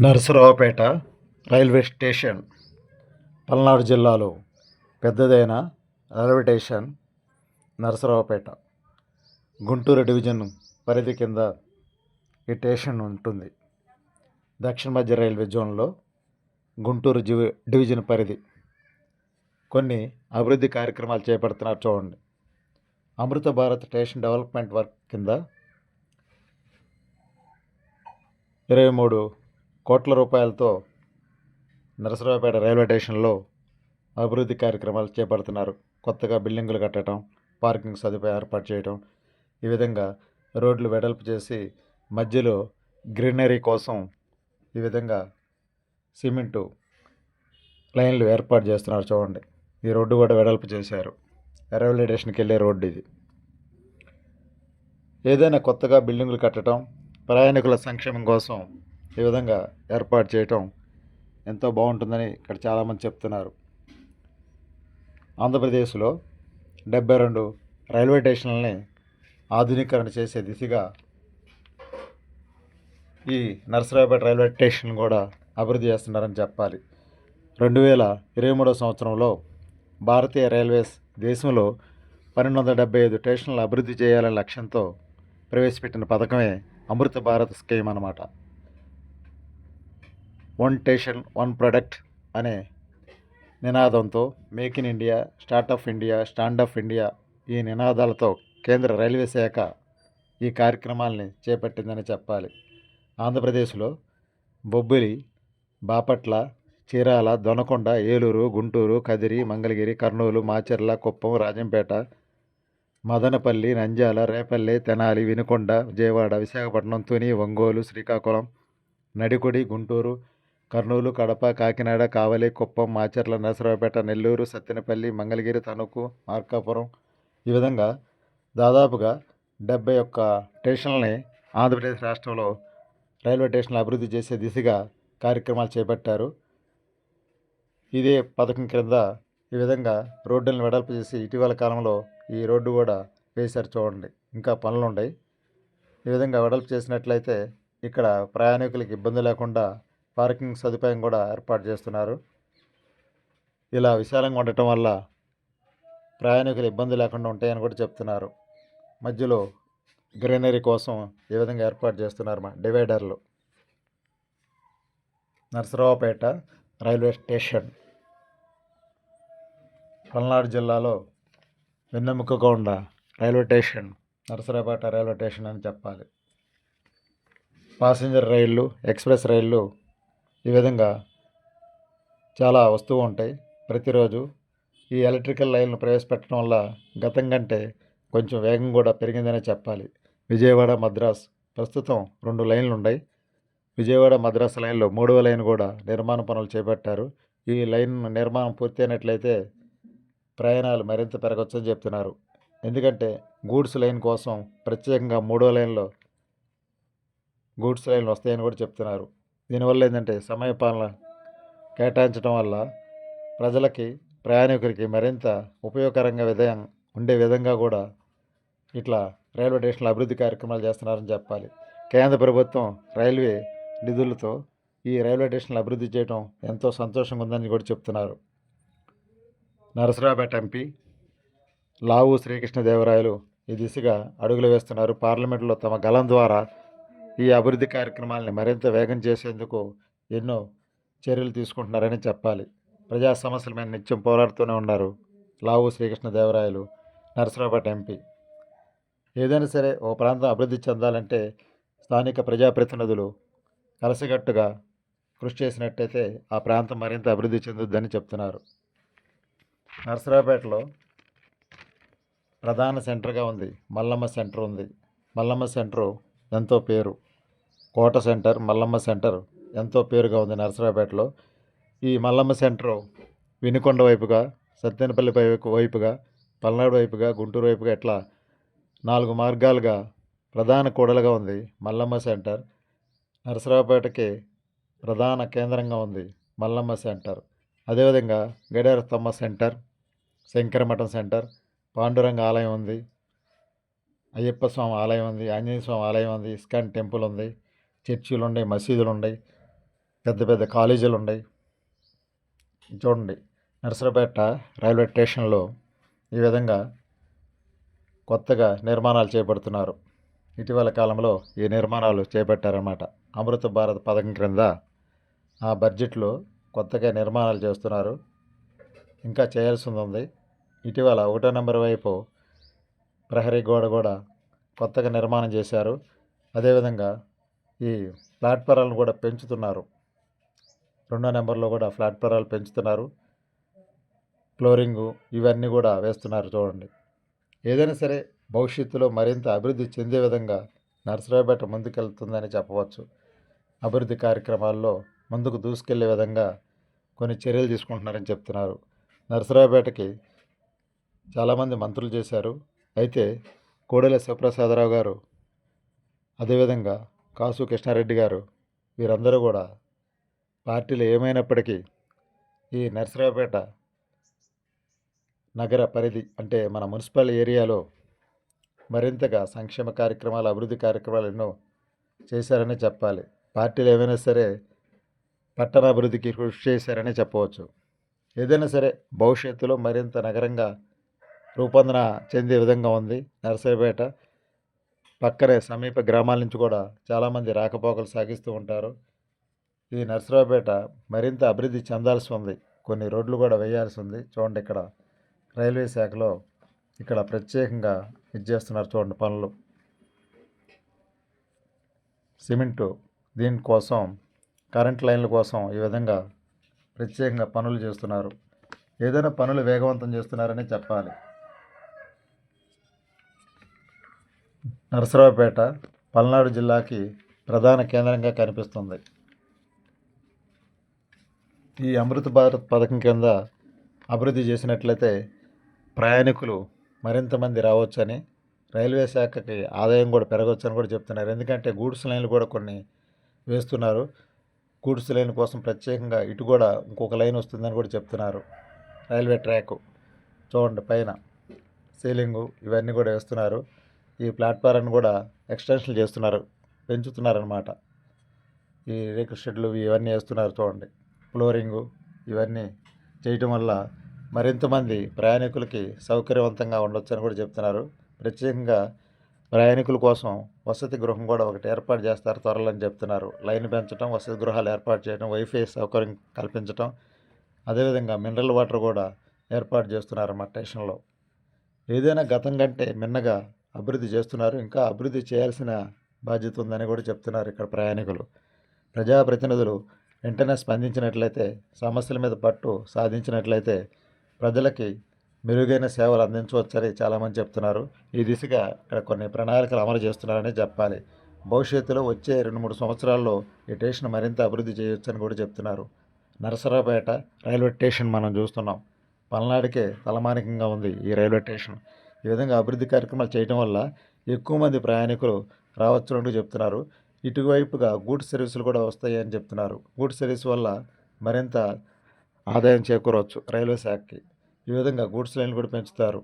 Narasaraopet railway station Palnadu జిల్లాలో పెద్దదైన railway station Narasaraopet. Guntur division పరిధి కింద ఈ స్టేషన్ ఉంటుంది. దక్షిణ మధ్య రైల్వే జోన్లో గుంటూరు జివి డివిజన్ పరిధి. కొన్ని అభివృద్ధి కార్యక్రమాలు చేపడుతున్నారు చూడండి. Amrit Bharat station development work కింద ఇరవై మూడు కోట్ల రూపాయలతో నరసరావుపేట రైల్వే స్టేషన్లో అభివృద్ధి కార్యక్రమాలు చేపడుతున్నారు. కొత్తగా బిల్డింగులు కట్టడం పార్కింగ్ సదుపాయం ఏర్పాటు చేయడం ఈ విధంగా రోడ్లు వెడల్పు చేసి మధ్యలో గ్రీనరీ కోసం ఈ విధంగా సిమెంటు లైన్లు ఏర్పాటు చేస్తున్నారు చూడండి. ఈ రోడ్డు కూడా వెడల్పు చేశారు. రైల్వే స్టేషన్కి వెళ్ళే రోడ్డు ఇది. ఏదైనా కొత్తగా బిల్డింగులు కట్టడం ప్రయాణికుల సంక్షేమం కోసం ఈ విధంగా ఏర్పాటు చేయటం ఎంతో బాగుంటుందని ఇక్కడ చాలామంది చెప్తున్నారు. ఆంధ్రప్రదేశ్లో డెబ్బై రెండు రైల్వే స్టేషన్లని ఆధునీకరణ చేసే దిశగా ఈ నరసరావుపేట రైల్వే స్టేషన్ కూడా అభివృద్ధి చేస్తున్నారని చెప్పాలి. రెండు వేల ఇరవై మూడో సంవత్సరంలో భారతీయ రైల్వేస్ దేశంలో పన్నెండు వందల డెబ్బై ఐదు స్టేషన్లు అభివృద్ధి చేయాలనే లక్ష్యంతో ప్రవేశపెట్టిన పథకమే అమృత భారత్ స్కీమ్ అన్నమాట. వన్ స్టేషన్ వన్ ప్రొడక్ట్ అనే నినాదంతో make in India startup India stand up India ఈ నినాదాలతో కేంద్ర రైల్వే శాఖ ఈ కార్యక్రమాల్ని చేపట్టిందని చెప్పాలి. ఆంధ్రప్రదేశ్లో బొబ్బిలి బాపట్ల చీరాల దొనకొండ ఏలూరు గుంటూరు కదిరి మంగళగిరి కర్నూలు మాచర్ల కుప్పం రాజంపేట మదనపల్లి నంద్యాల రేపల్లి తెనాలి వినుకొండ విజయవాడ విశాఖపట్నం తుని ఒంగోలు శ్రీకాకుళం నడికొడి గుంటూరు కర్నూలు కడప కాకినాడ కావలి కుప్పం మాచర్ల నరసరావుపేట నెల్లూరు సత్తెనపల్లి మంగళగిరి తణుకు మార్కాపురం ఈ విధంగా దాదాపుగా డెబ్బై ఒక్క స్టేషన్లని ఆంధ్రప్రదేశ్ రాష్ట్రంలో రైల్వే స్టేషన్లు అభివృద్ధి చేసే దిశగా కార్యక్రమాలు చేపట్టారు. ఇదే పథకం క్రింద ఈ విధంగా రోడ్డులను వెడల్పు చేసి ఇటీవల కాలంలో ఈ రోడ్డు కూడా వేశారు చూడండి. ఇంకా పనులు ఉన్నాయి ఈ విధంగా వెడల్పు చేసినట్లయితే ఇక్కడ ప్రయాణికులకు ఇబ్బంది లేకుండా పార్కింగ్ సదుపాయం కూడా ఏర్పాటు చేస్తున్నారు. ఇలా విశాలంగా ఉండటం వల్ల ప్రయాణికులు ఇబ్బంది లేకుండా ఉంటాయని కూడా చెప్తున్నారు. మధ్యలో గ్రీనరీ కోసం ఈ విధంగా ఏర్పాటు చేస్తున్నారు మా డివైడర్లు. Narasaraopet railway station. పల్నాడు జిల్లాలో వెన్నెముకగా ఉన్న railway station Narasaraopet railway station అని చెప్పాలి. పాసింజర్ రైళ్ళు ఎక్స్ప్రెస్ రైళ్ళు ఈ విధంగా చాలా వస్తువు ఉంటాయి. ప్రతిరోజు ఈ ఎలక్ట్రికల్ లైన్లు ప్రవేశపెట్టడం వల్ల గతం కంటే కొంచెం వేగం కూడా పెరిగిందనే చెప్పాలి. విజయవాడ మద్రాస్ ప్రస్తుతం రెండు లైన్లు ఉన్నాయి. విజయవాడ మద్రాస్ లైన్లో మూడవ లైన్ కూడా నిర్మాణ పనులు చేపట్టారు. ఈ లైన్ నిర్మాణం పూర్తయినట్లయితే ప్రయాణాలు మరింత పెరగవచ్చని చెప్తున్నారు. ఎందుకంటే గూడ్స్ లైన్ కోసం ప్రత్యేకంగా మూడో లైన్లో గూడ్స్ లైన్లు వస్తాయని కూడా చెప్తున్నారు. దీనివల్ల ఏంటంటే సమయపాలన కేటాయించడం వల్ల ప్రజలకి ప్రయాణికులకి మరింత ఉపయోగకరంగా విధంగా ఉండే విధంగా కూడా ఇట్లా రైల్వే స్టేషన్ల అభివృద్ధి కార్యక్రమాలు చేస్తున్నారని చెప్పాలి. కేంద్ర ప్రభుత్వం రైల్వే నిధులతో ఈ రైల్వే స్టేషన్లు అభివృద్ధి చేయడం ఎంతో సంతోషంగా ఉందని కూడా చెప్తున్నారు. నరసరావుపేట ఎంపీ లావు శ్రీకృష్ణదేవరాయలు ఈ దిశగా అడుగులు వేస్తున్నారు. పార్లమెంట్లో తమ గలం ద్వారా ఈ అభివృద్ధి కార్యక్రమాలని మరింత వేగం చేసేందుకు ఎన్నో చర్యలు తీసుకుంటున్నారని చెప్పాలి. ప్రజా సమస్యల మీద నిత్యం పోరాడుతూనే ఉన్నారు లావు శ్రీకృష్ణదేవరాయలు నరసరావుపేట ఎంపీ. ఏదైనా సరే ఓ ప్రాంతం అభివృద్ధి చెందాలంటే స్థానిక ప్రజాప్రతినిధులు కలిసికట్టుగా కృషి చేసినట్టయితే ఆ ప్రాంతం మరింత అభివృద్ధి చెందుద్దని చెప్తున్నారు. నరసరావుపేటలో ప్రధాన సెంటర్గా ఉంది. మల్లమ్మ సెంటర్ ఉంది. మల్లమ్మ సెంటరు ఎంతో పేరు. కోట సెంటర్ మల్లమ్మ సెంటర్ ఎంతో పేరుగా ఉంది నరసరావుపేటలో. ఈ మల్లమ్మ సెంటరు వినుకొండ వైపుగా సత్యనపల్లి వైపుగా పల్నాడు వైపుగా గుంటూరు వైపుగా ఇట్లా నాలుగు మార్గాలుగా ప్రధాన కూడలుగా ఉంది మల్లమ్మ సెంటర్. నరసరావుపేటకి ప్రధాన కేంద్రంగా ఉంది మల్లమ్మ సెంటర్. అదేవిధంగా గడియార సెంటర్ శంకరమఠం సెంటర్ పాండురంగ ఆలయం ఉంది అయ్యప్ప స్వామి ఆలయం ఉంది ఆంజనేయ స్వామి ఆలయం ఉంది ఇస్కాన్ టెంపుల్ ఉంది. చర్చిలు ఉన్నాయి మసీదులు ఉన్నాయి పెద్ద పెద్ద కాలేజీలు ఉన్నాయి చూడండి నర్సరపేట రైల్వే స్టేషన్లో ఈ విధంగా కొత్తగా నిర్మాణాలు చేపడుతున్నారు. ఇటీవల కాలంలో ఈ నిర్మాణాలు చేపట్టారన్నమాట. అమృత భారత్ పథకం క్రింద ఆ బడ్జెట్లో కొత్తగా నిర్మాణాలు చేస్తున్నారు. ఇంకా చేయాల్సి ఉంది ఇటీవల ఒకటో నెంబర్ వైపు ప్రహరీ గోడ కూడా కొత్తగా నిర్మాణం చేశారు. అదేవిధంగా ఈ ప్లాట్ఫారాలను కూడా పెంచుతున్నారు. రెండో నెంబర్లో కూడా ప్లాట్ఫారాలు పెంచుతున్నారు. ఫ్లోరింగు ఇవన్నీ కూడా వేస్తున్నారు చూడండి. ఏదైనా సరే భవిష్యత్తులో మరింత అభివృద్ధి చెందే విధంగా నర్సరావుపేట ముందుకెళ్తుందని చెప్పవచ్చు. అభివృద్ధి కార్యక్రమాల్లో ముందుకు దూసుకెళ్ళే విధంగా కొన్ని చర్యలు తీసుకుంటున్నారని చెప్తున్నారు. నరసరావుపేటకి చాలామంది మంత్రులు చేశారు. అయితే కోడెల శివప్రసాదరావు గారు అదేవిధంగా కాసు కృష్ణారెడ్డి గారు వీరందరూ కూడా పార్టీలు ఏమైనప్పటికీ ఈ నరసరావుపేట నగర పరిధి అంటే మన మున్సిపల్ ఏరియాలో మరింతగా సంక్షేమ కార్యక్రమాలు అభివృద్ధి కార్యక్రమాలు ఎన్నో చేశారని చెప్పాలి. పార్టీలు ఏమైనా సరే పట్టణాభివృద్ధికి కృషి చేశారని చెప్పవచ్చు. ఏదైనా సరే భవిష్యత్తులో మరింత నగరంగా రూపొందన చెందే విధంగా ఉంది నరసరావుపేట. పక్కనే సమీప గ్రామాల నుంచి కూడా చాలామంది రాకపోకలు సాగిస్తూ ఉంటారు. ఈ నర్సరావుపేట మరింత అభివృద్ధి చెందాల్సి ఉంది కొన్ని రోడ్లు కూడా వేయాల్సి ఉంది చూడండి ఇక్కడ రైల్వే శాఖలో ఇక్కడ ప్రత్యేకంగా ఇది చేస్తున్నారు చూడండి పనులు. సిమెంటు దీనికోసం కరెంట్ లైన్ల కోసం ఈ విధంగా ప్రత్యేకంగా పనులు చేస్తున్నారు. ఏదైనా పనులు వేగవంతం చేస్తున్నారని చెప్పాలి. నరసరావుపేట పల్నాడు జిల్లాకి ప్రధాన కేంద్రంగా కనిపిస్తుంది. ఈ అమృత భారత్ పథకం కింద అభివృద్ధి చేసినట్లయితే ప్రయాణికులు మరింత మంది రావచ్చని రైల్వే శాఖకి ఆదాయం కూడా పెరగవచ్చని కూడా చెప్తున్నారు. ఎందుకంటే గూడ్స్ లైన్లు కూడా కొన్ని వేస్తున్నారు. గూడ్స్ లైన్ కోసం ప్రత్యేకంగా ఇటు కూడా ఇంకొక లైన్ వస్తుందని కూడా చెప్తున్నారు. రైల్వే ట్రాక్ చూడండి పైన సీలింగు ఇవన్నీ కూడా వేస్తున్నారు. ఈ ప్లాట్ఫారాన్ని కూడా ఎక్స్టెన్షన్ చేస్తున్నారు పెంచుతున్నారనమాట ఈ రేకుల షెడ్లు ఇవన్నీ వేస్తున్నారు చూడండి. ఫ్లోరింగు ఇవన్నీ చేయటం వల్ల మరింతమంది ప్రయాణికులకి సౌకర్యవంతంగా ఉండొచ్చని కూడా చెప్తున్నారు. ప్రత్యేకంగా ప్రయాణికుల కోసం వసతి గృహం కూడా ఒకటి ఏర్పాటు చేస్తారు త్వరలో అని చెప్తున్నారు. లైన్ పెంచడం వసతి గృహాలు ఏర్పాటు చేయడం వైఫై సౌకర్యం కల్పించడం అదేవిధంగా మినరల్ వాటర్ కూడా ఏర్పాటు చేస్తున్నారు మా స్టేషన్లో. ఏదైనా గతం కంటే మిన్నగా అభివృద్ధి చేస్తున్నారు. ఇంకా అభివృద్ధి చేయాల్సిన బాధ్యత ఉందని కూడా చెప్తున్నారు ఇక్కడ ప్రయాణికులు. ప్రజాప్రతినిధులు వెంటనే స్పందించినట్లయితే సమస్యల మీద పట్టు సాధించినట్లయితే ప్రజలకి మెరుగైన సేవలు అందించవచ్చని చాలామంది చెప్తున్నారు. ఈ దిశగా ఇక్కడ కొన్ని ప్రణాళికలు అమలు చేస్తున్నారని చెప్పాలి. భవిష్యత్తులో వచ్చే రెండు మూడు సంవత్సరాల్లో ఈ స్టేషన్ మరింత అభివృద్ధి చేయొచ్చని కూడా చెప్తున్నారు. నరసరావుపేట రైల్వే స్టేషన్ మనం చూస్తున్నాం. పల్నాడుకే తలమానికంగా ఉంది ఈ రైల్వే స్టేషన్. ఈ విధంగా అభివృద్ధి కార్యక్రమాలు చేయడం వల్ల ఎక్కువ మంది ప్రయాణికులు రావచ్చునంటూ చెప్తున్నారు. ఇటువైపుగా గూడ్స్ సర్వీసులు కూడా వస్తాయని చెప్తున్నారు. గూడ్స్ సర్వీస్ వల్ల మరింత ఆదాయం చేకూరవచ్చు రైల్వే శాఖకి. ఈ విధంగా గూడ్స్ లైన్లు కూడా పెంచుతారు.